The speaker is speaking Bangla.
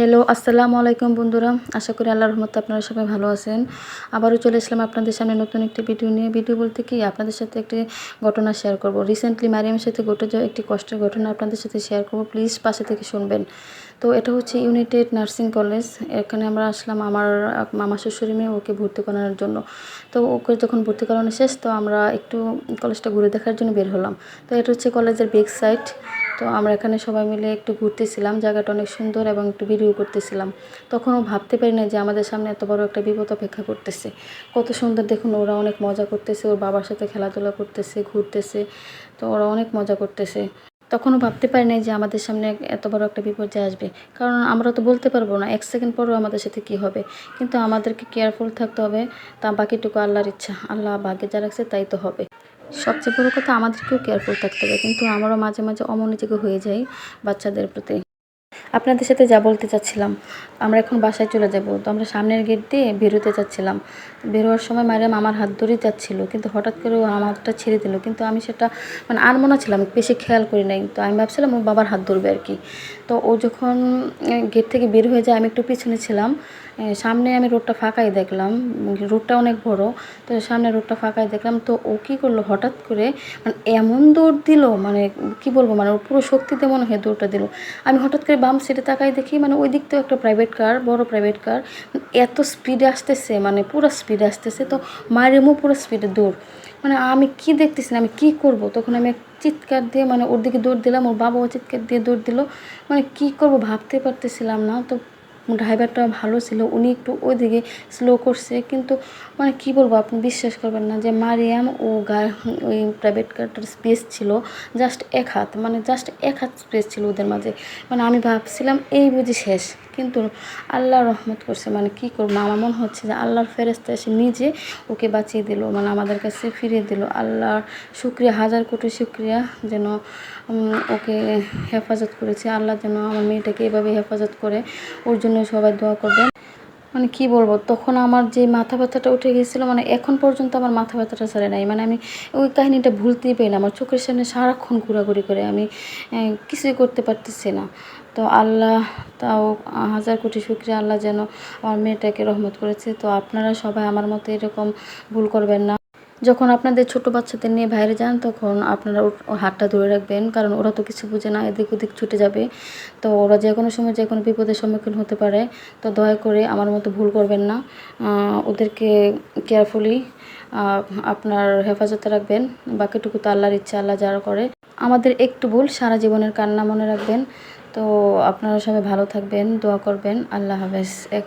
হ্যালো আসসালামু আলাইকুম বন্ধুরা। আশা করি আল্লাহর রহমতে আপনারা সবাই ভালো আছেন। আবারও চলে আসলাম আপনাদের সামনে নতুন একটি ভিডিও নিয়ে। ভিডিও বলতে কি, আপনাদের সাথে একটি ঘটনা শেয়ার করব। রিসেন্টলি মারিয়ামের সাথে ঘটে যাওয়া একটি কষ্টের ঘটনা আপনাদের সাথে শেয়ার করব। প্লিজ পাশে থেকে শুনবেন। তো এটা হচ্ছে ইউনাইটেড নার্সিং কলেজ এখানে আমরা আসলাম আমার মামা শ্বশুরি মেয়ে, ওকে ভর্তি করানোর জন্য। তো ওকে যখন ভর্তি করানো শেষ, তো আমরা একটু কলেজটা ঘুরে দেখার জন্য বের হলাম। তো এটা হচ্ছে কলেজের বেক সাইড তো আমরা এখানে সবাই মিলে একটু ঘুরতেছিলাম, জায়গাটা অনেক সুন্দর এবং একটু ভিডিও করতেছিলাম। তখনও ভাবতে পারি না যে আমাদের সামনে এত বড় একটা বিপদ অপেক্ষা করতেছে। কত সুন্দর দেখুন, ওরা অনেক মজা করতেছে, ওর বাবার সাথে খেলাধুলা করতেছে, ঘুরতেছে, তো ওরা অনেক মজা করতেছে। তখনও ভাবতে পারি নাই যে আমাদের সামনে এত বড় একটা বিপর্যয় আসবে। কারণ আমরা তো বলতে পারব না এক সেকেন্ড পরও আমাদের সাথে কি হবে। কিন্তু আমাদেরকে কেয়ারফুল থাকতে হবে। তা বাকিটুকু আল্লাহর ইচ্ছা। আল্লাহ ভাগ্যে যা রাখছে তাই তো হবে। সবচেয়ে বড় কথা আমাদেরকেও কেয়ারফুল থাকতে হবে। কিন্তু আমারও মাঝে মাঝে অমনোযোগী হয়ে যাই বাচ্চাদের প্রতি। আপনাদের সাথে যা বলতে চাচ্ছিলাম, আমরা এখন বাসায় চলে যাব। তো আমরা সামনের গেট দিয়ে বেরোতে চাচ্ছিলাম। বেরোয়ার সময় ম্যাডাম আমার হাত ধরেই যাচ্ছিল, কিন্তু হঠাৎ করে ও আমার হাতটা ছেড়ে দিল। কিন্তু আমি সেটা মানে আর মনে ছিলাম বেশি খেয়াল করি নাই। তো আমি ভাবছিলাম ও বাবার হাত ধরবে আর কি। তো ও যখন গেট থেকে বের হয়ে যায়, আমি একটু পিছনে ছিলাম। সামনে আমি রোডটা ফাঁকাই দেখলাম। রোডটা অনেক বড়। তো সামনে রোডটা ফাঁকাই দেখলাম। তো ও কী করল, হঠাৎ করে মানে এমন দৌড় দিল মানে কি বলব মানে ওর পুরো শক্তিতে মনে হয় দৌড়টা দিল। আমি হঠাৎ করে বাম সিটে তাকাই দেখি মানে ওই দিক থেকে একটা প্রাইভেট কার বড় প্রাইভেট কার এত স্পিডে আসতেছে মানে পুরো স্পিডে আসতেছে, তো মায়ের এমও পুরো স্পিডে দৌড়। মানে আমি কি দেখতেছি আমি কি করব? তখন আমি চিৎকার দিয়ে মানে ওর দিকে দৌড় দিলাম, ওর বাবাও চিৎকার দিয়ে দৌড় দিল। মানে কি করব ভাবতে পারতেছিলাম না, তো ড্রাইভারটা ভালো ছিল, উনি একটু ওইদিকে স্লো করছে। কিন্তু মানে কি বলব, আপনি বিশ্বাস করবেন না যে মারিয়াম ও গা ওই প্রাইভেট কারটার স্পেস ছিল জাস্ট এক হাত মানে জাস্ট এক হাত স্পেস ছিল ওদের মাঝে। মানে আমি ভাবছিলাম, এই বুঝি শেষ। কিন্তু আল্লাহ রহমত করছে। মানে কি করব? আমার মনে হচ্ছে যে আল্লাহর ফেরেস্তা এসে নিজে ওকে বাঁচিয়ে দিল মানে আমাদের কাছে ফিরিয়ে দিল। আল্লাহর শুক্রিয়া, হাজার কোটি শুক্রিয়া যেন ওকে হেফাজত করেছে। আল্লাহ যেন আমার মেয়েটাকে এভাবে হেফাজত করে। ওর জন্য সবাই দোয়া করবেন। মানে কি বলব, তখন আমার যে মাথা ব্যথাটা উঠে গিয়েছিল মানে এখন পর্যন্ত আমার মাথা ব্যথাটা ছাড়ে নাই। মানে আমি ওই কাহিনিটা ভুলতেই পারি না, আমার চোখের সামনে সারাক্ষণ ঘোরাঘুরি করে আমি কিছুই করতে পারতেছি না। তো আল্লাহ তাও হাজার কোটি শুক্রিয়া, আল্লাহ যেন আমার মেয়েটাকে রহমত করেছে। তো আপনারা সবাই আমার মতো এরকম ভুল করবেন না। যখন আপনাদের ছোট বাচ্চাদের নিয়ে বাইরে যান, তখন আপনারা হাতটা ধরে রাখবেন, কারণ ওরা তো কিছু বুঝে না, এদিক ওদিক ছুটে যাবে। তো ওরা যে কোনো সময় যে কোনো বিপদের সম্মুখীন হতে পারে। তো দয়া করে আমার মতো ভুল করবেন না। ওদেরকে কেয়ারফুলি আপনার হেফাজতে রাখবেন। বাকিটুকু তো আল্লাহর ইচ্ছা, আল্লাহ যারা করে। আমাদের একটু ভুল, সারা জীবনের কান্না মনে রাখবেন। তো আপনারা সবাই ভালো থাকবেন, দোয়া করবেন। আল্লাহ হাফেজ। এক